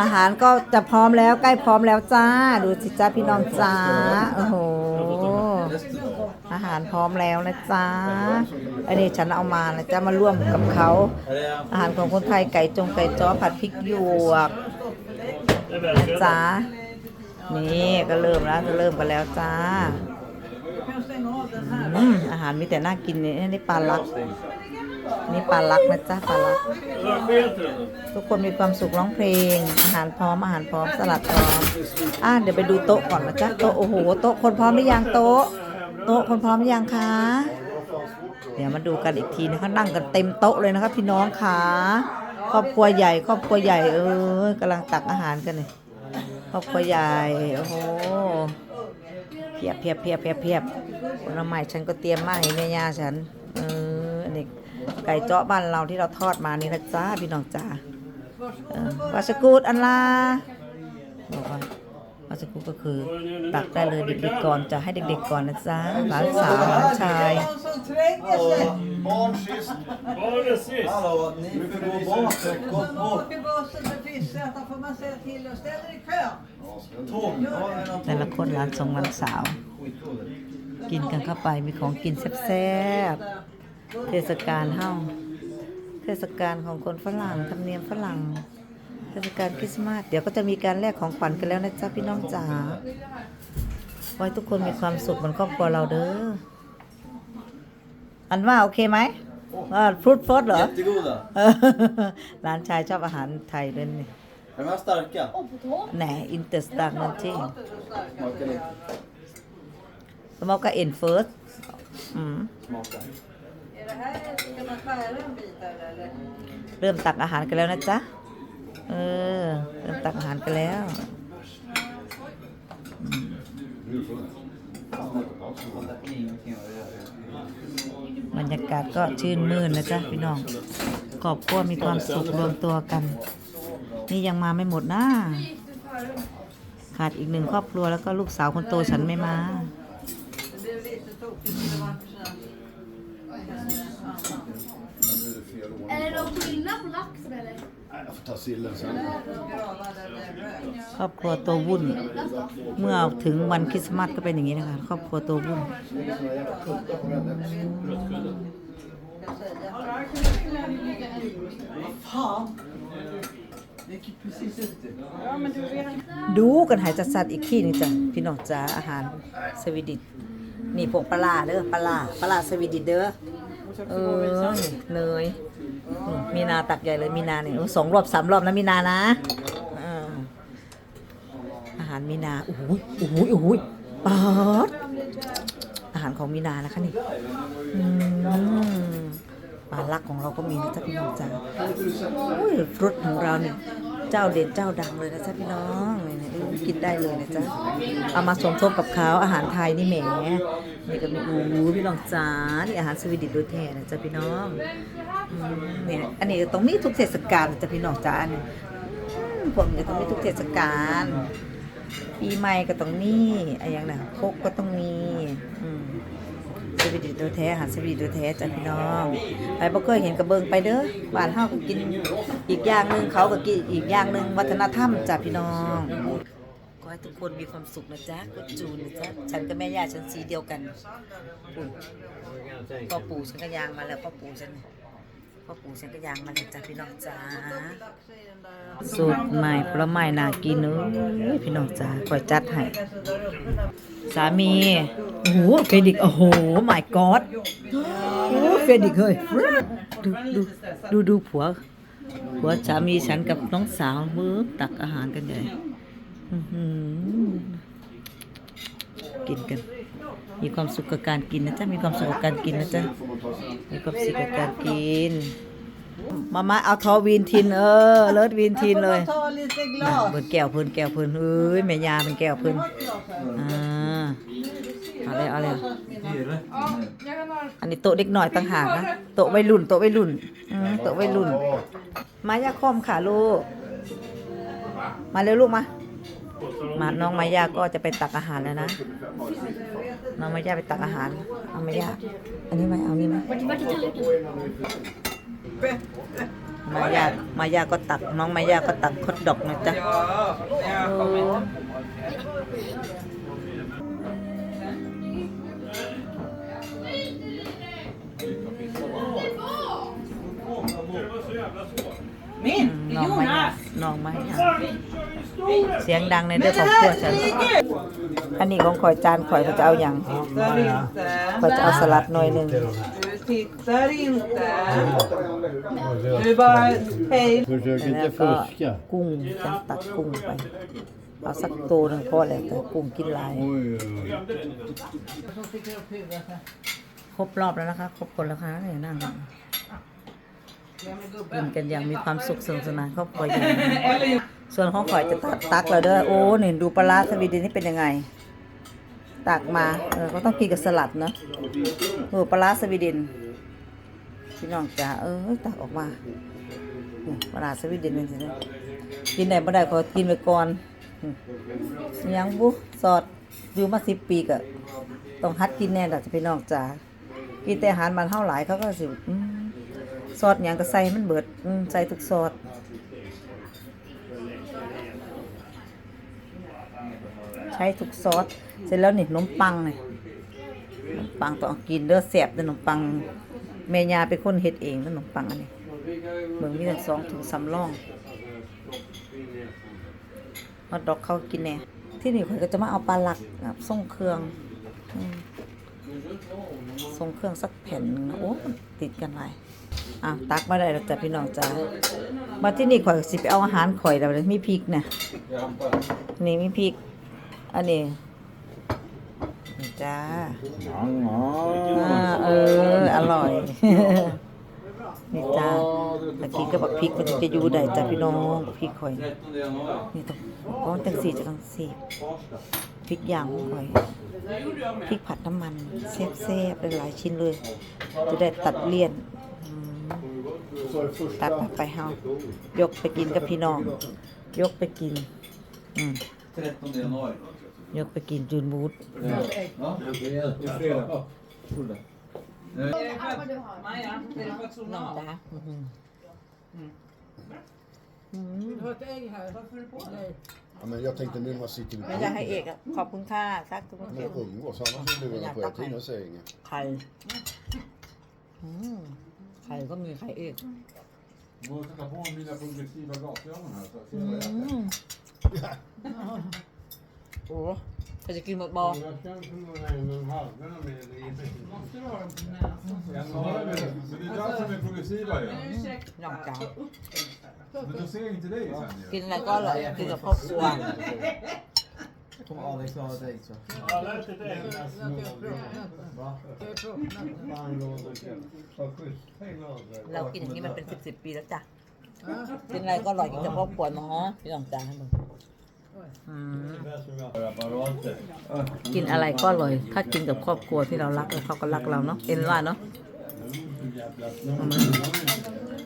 อาหารก็จะพร้อมแล้วใกล้พร้อมแล้วจ้า ดูสิจ้าพี่น้องจ้าโอ้โหอาหารพร้อมแล้วนะจ้าอันนี้ฉันเอามานะจ้ามาร่วมกับเขา อาหารของคนไทยไก่จงไก่จ้อผัดพริกหยวกจ้านี่ก็เริ่มแล้วจะเริ่มกันแล้วจ้า อืมอาหารมีแต่น่ากินนี่นี่ปลาลัก นี่ปลาลักนะจ๊ะปลาลัก ทุกคนมีความสุขร้องเพลง อาหารพร้อมอาหารพร้อมสลัดพร้อมอะเดี๋ยวไปดูโต๊ะก่อนนะจ๊ะโต๊ะโอ้โหโต๊ะคนพร้อมหรือยังโต๊ะ โต๊ะคนพร้อมหรือยังคะเดี๋ยวมาดูกันอีกทีนะเขานั่งกันเต็มโต๊ะเลยนะครับพี่น้องค่ะครอบครัวใหญ่ ครอบครัวใหญ่เออกำลังตักอาหารกันเลยครอบครัวใหญ่โอ้โห เพียบเพียบเพียบเพียบเพียบผลไม้ฉันก็เตรียมมาให้แม่ย่าฉัน เอออันนี้ไก่เจาะบ้านเราที่เราทอดมานี่นะจ้าพี่น้องจ้าวาสกูดอันลาบอกว่า อสกุก็คือตักได้เลยเด็กๆก่อนจะให้เด็กๆก่อนนะจ๊ะหลานสาวหลานชายแต่ละคนหลานสองหลันสาวกินกันเข้าไปมีของกินแซ่บๆเทศกาลเฮ้าเทศกาลของคนฝรั่งธรรมเนียมฝรั่ง เทศกาลคริสต์มาสเดี๋ยวก็จะมีการแลกของขวัญกันแล้วนะจ๊ะพี่น้องจ๋าไว้ทุกคนมีความสุขเหมือนครอบครัวเราเด้ออันว่าโอเคไหมว่าฟรุตฟอสเหรอ Jättegoda. เออร้านชายชอบอาหารไทยด้วยนี่ Är de här starka? แหนอินเตอร์สตาร์นั่นจริง Smakar lite. สมอก็เอ็นเฟิร์สอืม Smaka. Är det här, ska man skära en bit eller? eller? เริ่มตักอาหารกันแล้วนะจ๊ะ เออเริ่มตักอาหารกันแล้วบรรยากาศก็ชื่นมื่นนะจ๊ะพี่น้องครอบครัวมีความสุขรวมตัวกัน นี่ยังมาไม่หมดนะขาดอีกหนึ่งครอบครัวแล้วก็ลูกสาวคนโตฉันไม่มา Det blev lite tokigt för det var inte så. Är det någon skillnad på laxen eller? Jag får ta sillen sen. Gravade med rök. ครอบครัวตัววุ่น เมื่อถึงวันคริสต์มาสก็เป็นอย่างนี้นะคะครอบครัวตัววุ่น Fan! Det gick ju precis ut det. ดูกันหายจัดสัตว์อีกที่หนึงจ้ะพี่น้องจ้าอาหารสวีดิตนี่พวกปลาร้าเด้อปลาร้าปลาร้าสวีดิตเด้อ เออนี่เนยมีนาตักใหญ่เลยมีนาเนี่ยโอ้สองรอบสามรอบนะมีนานะอาหารมีนาโอ้โหโอ้โหโอ้โหปาดอาหารของมีนานะคะนี่อืมปลาลักของเราก็มีนะจ๊ะพี่น้องจ้าโอ้ยฟรุตของเราเนี่ย เจ้าเด่นเจ้าดังเลยนะจ๊ะพี่น้องนี่นะกินได้เลยนะจ๊ะเอามาสมทบกับเขาอาหารไทยนี่แหมนี่ก็มีอูพี่น้องจานี่อาหารสวีเดิตโดยแท้นะจ๊ะพี่น้องเนี่ยอันนี้ตรงนี้ทุกเทศกาลนะจ๊ะพี่น้องจ้าอันนี้อืมพวกนี้ตรงนี้ทุกเทศกาลปีใหม่ก็ต้องนี่อะไรอย่างน่ะโคกก็ต้องมีอืม สวีดีตโดยแท้อาหารสวีดีตโดยแท้จ้ะพี่น้อง ไปบ่เคยเห็นกระเบิงไปเด้อบ้านเฮาก็กินอีกอย่างหนึ่งเขาก็กินอีกอย่างหนึ่งวัฒนธรรมจ้ะพี่น้องขอให้ทุกคนมีความสุขนะจ๊ะกุจูนนะจ๊ะฉันกับแม่ย่าฉันสีเดียวกันปู่พ่อปู่ฉันก็ยางมาแล้วพ่อปู่ฉัน พ่อปู่ฉันก็ยางมาแล้วจ้ะพี่น้องจ้าสูตรใหม่ผลไม้น่ากินเอ้ยพี่น้องจ้าคอยจัดให้สามีโอ้โหเฟรดิกโอ้โห my god โอ้เฟรดิกเฮ้ยดูดูดูดูผัวผัวสามีฉันกับน้องสาวมือตักอาหารกันใหญ่กินกัน มีความสุขกับการกินนะจ๊ะ มีความสุขกับการกินนะจ๊ะ มีความสุขกับการกิน มามาเอาทอวีนทินเออ เลิศวีนทินเลย Man får ta lite น่ะ glas. เพิ่นแก้วเพิ่นแก้วเพิ่นเอ้ยแม่ยาเป็นแก้วเพิ่นอ่าเอาเลยเอาเลย Ja, jag kan ha อันนี้โต๊ะเด็กหน่อยต่างหากนะ โต๊ะวัยรุ่น โต๊ะวัยรุ่นอืมโต๊ะวัยรุ่น มายาคอมค่ะลูก มาเร็วลูกมา มาน้องมายาก็จะไปตักอาหารแล้วนะ น้องมายาไปตักอาหาร น้องมายาอันนี้ไหมเอานี่ไหม Vart vart är tallriken? มายามายาก็ตัก น้องมายาก็ตักคดดอกนะจ๊ะ Ja, jag kommer. อืมน้องมายาน้องมายา เสียงดังในเด้อของครัวฉัน อันนี้ของข่อยจานข่อยเขาจะเอาอย่างเข่อยจะเอาสลัดหน่อยหนึ่ง Du tittar inte. Du bara, hej. Försök แล้ว inte ก็ fuska. กุ้งฉันตักกุ้งไป เอาสักตัวหนึงพอแล้วแต่กุ้งกินหลาย Oj, oj, oj. ครบรอบแล้วนะคะ ครบคนแล้วค่ะเนี่ยนั่ง กันกินกันอย่างมีความสุขสนุกสนานครอบครัวใหญ่ส่วนของข่อยจะตักตักแล้วเด้อโอ้นี่ดูปลาร้าสวีเดนนี่เป็นยังไง ตักมาเออก็ต้องกินกับสลัดเนาะเออปลาร้าสวีเดนพี่น้องจ๋าเออตักออกมานี่ปลาร้าสวีเดนเป็นสิเนี่ยกินได้บ่ได้ขอกินไปก่อนอืมยังบุสอดอยู่มาสิบปีก็ต้องฮัดกินแน่ล่ะพี่น้องจ๋ากินแต่อาหารมันเท่าหลายเขาก็สิอืม ซอสหยังก็ใส่มันเบิดใส่ทุกซอสใช้ทุกซอสเสร็จแล้วนี่ขนมปังนี่ขนมปังต้องกินเด้อแซ่บเด้อขนมปังแม่ยาเป็นคนเฮ็ดเองด้อขนมปังอันนี้เบิ่งมีทั้งสองถุงสำรองฮอทดอกเขากินแน่ที่นี่ข่อยก็จะมาเอาปลาหลักส่งเครื่องส่งเครื่องสักแผ่นโอ้ติดกันหลาย อะตักมาได้แล้วจ้ะพี่น้องจ้ามาที่นี่ข่อยก็สิไปเอาอาหารข่อยแล้วเด้อมีพริกนะนี่มีพริก อันนี้นี่จ้าอ่าเออ อร่อย นี่จ้าตะกี้ก็บักพริกมันถึงจะอยู่ได้จ้ะพี่น้องพริกข่อย นี่ต้องเพราะมันตั้งสี่จะต้องสี่พริกย่างของข่อยพริกผัดน้ำมันแซ่บๆหลายๆชิ้นเลย จะได้ตัดเลี่ยนอืม ตัดไปเฮายกไปกินกับพี่น้อง ยกไปกิน อืม13 januari. ยกไปกินจูนบูธ Ja, det är fredag. Tror det. Allt vad du har. Maja, är det fått น้อง journal? จ้าอืมอืม Du har ett ägg här. Varför är du på dig? Ja, men jag tänkte nu när man sitter ไม่อยากให้เอกอะขอบคุณค่ะซักทุกคน Men umgås, annars är lurarna på hela tiden och säger inget. ไข่อืม ไข่ก็มีไข่เอก Jag får sätta på mina progressiva glasögon här så jag ser อื vad jag äter. มโอ้ใครจะกินหมดบอ Jag känner som några en och en halv med Måste du ha dem på näsan? En och en halv är det. Men det är där som är progressiva ju. Men ursäkta. น้องจ๋า Men då ser jag inte dig sen กิ ju. นอะไรก็อร่อยกินกับครอบครัว Kommer Alex ha ett ägg så? Va? เรากินอย่างนี้มันเป็นสิบสิบปีแล้วจ้ะกินอะไรก็อร่อยกินกับครอบครัวเนาะพี่น้องจ๋าให้มึงอืม Apparater. กินอะไรก็อร่อย ถ้ากินกับครอบครัวที่เรารักแล้วเขาก็รักเราเนาะ เอ็นว่าเนาะ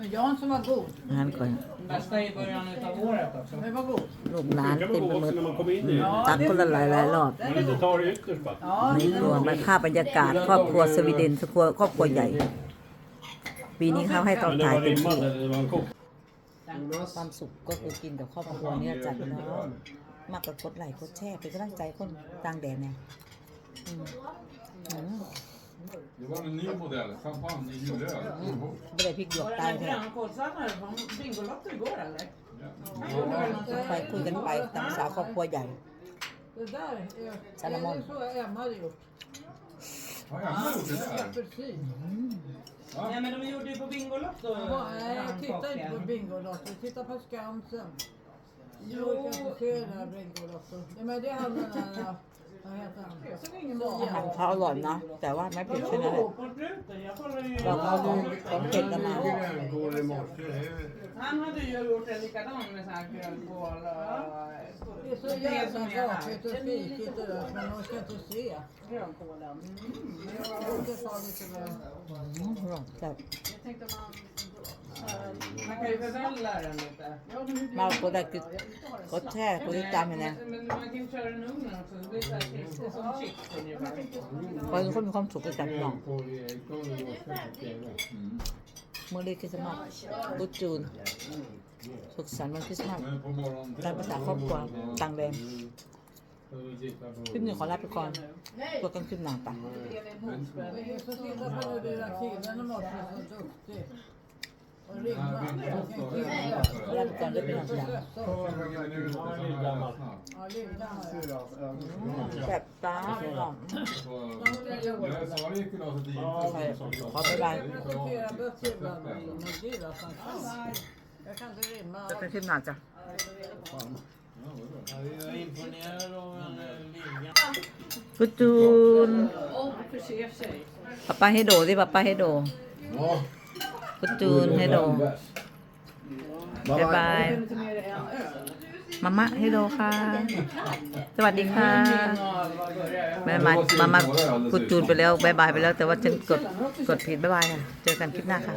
Men Jan som var god. งานก่อน Bästa i början utav året också. Men vad god. ลูกหลาน Det เต็ม var ไปหม också ด när man kom in i ตักคนละหลายหลายๆรอบ Men det tar det ytterst bara. Ja, นี่ครัวมาภาพบรรยากาศครอบครัวสวีเดนครอบครัวครอบครัวใหญ่ ปีนี้เขาให้เรา Men det ถ่าย var เต็มที่ rimmat, det var en kock. ความสุขก็คือกินกับครอบครัวเนี่ยจ้ะพี่น้องมากกว่ากดไลค์กดแชร์เป็นกำลังใจคนต่างแดนเนี่ยอืมอืม Det var en ny modell. Champagne i julöl. ไม่ได้พริกหยวก Var ตาย det แท้ den grönkoddsallad från Bingolotto igår eller? ไปคุยกันไปตามสาวครอบครัวใหญ่ Det där är, Salamon. är det så Emma hade gjort. Har Emma gjort det där? Apelsin. Nej men de gjorde ju på Bingolotto. Ja, Nej, jag tittar inte på Bingolotto. Jag tittar på Skansen. Jo. Jag orkar inte se det här Bingolotto. Nej, men det är han den där, vad heter han? Jag såg ingen อาหารเขาอร่อยนะแต่ว่าไม่เผ็ดใช่ไหม Jo, på gluten. Jag kollade ju. เราก็เอาของของเผ็ดกันมา Grönkål i morse. Han hade ju gjort en likadan med sån här grönkål och Det är så jävla rakigt och skrikigt det där, men man ska inte se. grönkålen. Jag orkar ta lite mer. อืมอร่อยจัด Jag tänkte man, man kan ju förvälla den lite. มาก็ได้กินกดแช่กดติดตามอย่างนี้ Men man kan ju köra den i ugnen också. Det blir så här krispigt som chips ungefär. คนมีความสุขกับจัดน้องเมื่อเรียกคริสต์มาสบุจูน สุขสันต์วันคริสต์มาสตามภาษาครอบครัวต่างแดนคลิปนี้ขอลาไปก่อนตัวกันคลิปหน้าปะ Men vi får titta på nu lilla killen i morse så duktig. Och rimma. ขอลาไปก่อนด้วยพี่น้องจ้า Ja, Linda har jag. แบบตาพี่น้อง Sara gick idag så dit. ขอบ๊ายบาย Jag sorterar böcker ibland med gillar som fan. Jag kan inte rimma. เจอกันคลิปหน้าจ้ะ Ja, vi var imponerade av en eh, linje. บุจูน Och förser sig. ป้าป้าให้โดสิป้าป้าให้โด กูจูนให้โดบายบาย มาม่าให้โดค่ะ สวัสดีค่ะแม่มามามาพูดจูนไปแล้วบายบายไปแล้ว แต่ว่าฉันกดกดผิดบายบายค่ะ เจอกันคลิปหน้าค่ะ